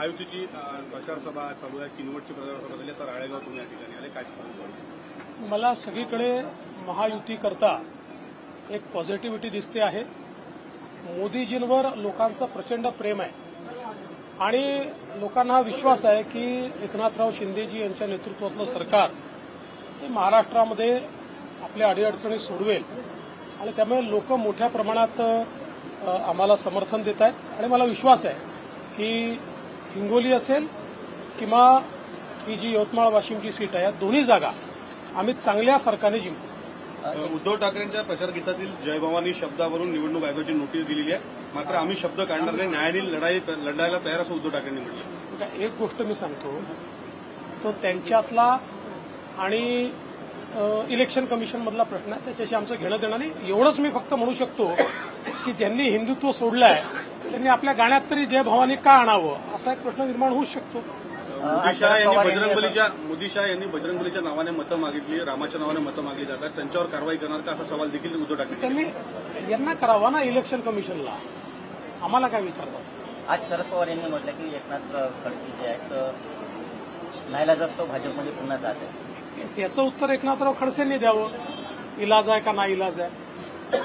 महायुतीची प्रचारसभा चालू आहे किनवटची प्रचारसभा झाली तर राळेगाव तुम्ही या ठिकाणी आले काय सांगाल मला सगळीकडे महायुतीकरता एक पॉझिटिव्हिटी दिसते आहे. मोदीजींवर लोकांचं प्रचंड प्रेम आहे. आणि लोकांना हा विश्वास आहे की एकनाथराव शिंदेजी यांच्या नेतृत्वातलं सरकार हे महाराष्ट्रामध्ये आपल्या अडीअडचणी सोडवेल. आणि त्यामुळे लोक मोठ्या प्रमाणात आम्हाला समर्थन देत आहेत. आणि मला विश्वास आहे की हिंगोली असेल किंवा ही जी यवतमाळ वाशिमची सीट आहे या दोन्ही जागा आम्ही चांगल्या फरकाने जिंकू. उद्धव ठाकरेंच्या प्रचार गीतातील जयभवानी शब्दावरून निवडणूक आयोगाची नोटीस दिलेली आहे. मात्र आम्ही शब्द काढणार नाही. न्यायालयीन लढाई लढायला तयार असं उद्धव ठाकरेंनी म्हटलं. एक गोष्ट मी सांगतो. तो त्यांच्यातला आणि इलेक्शन कमिशनमधला प्रश्न आहे. त्याच्याशी आमचं घेणं देणं नाही. एवढंच मी फक्त म्हणू शकतो की ज्यांनी हिंदुत्व सोडलं आहे त्यांनी आपल्या गाण्यात तरी जय भवानी का आणावं? असा एक प्रश्न निर्माण होऊच शकतो. मोदी शहा यांनी बजरंगबलीच्या मोदी शहा यांनी बजरंगबलीच्या नावाने मतं मागितली रामाच्या नावाने मतं मागली जातात. त्यांच्यावर कारवाई करणार का असा सवाल देखील उद्धव ठाकरे त्यांनी यांना करावा ना इलेक्शन कमिशनला आम्हाला काय विचारतात आज शरद पवार यांनी म्हटलं की एकनाथ खडसे जे आहेत नाईलाज असतो भाजपमध्ये पुन्हा जात आहे. त्याचं उत्तर एकनाथराव खडसेंनी द्यावं. इलाज आहे का नाही इलाज आहे?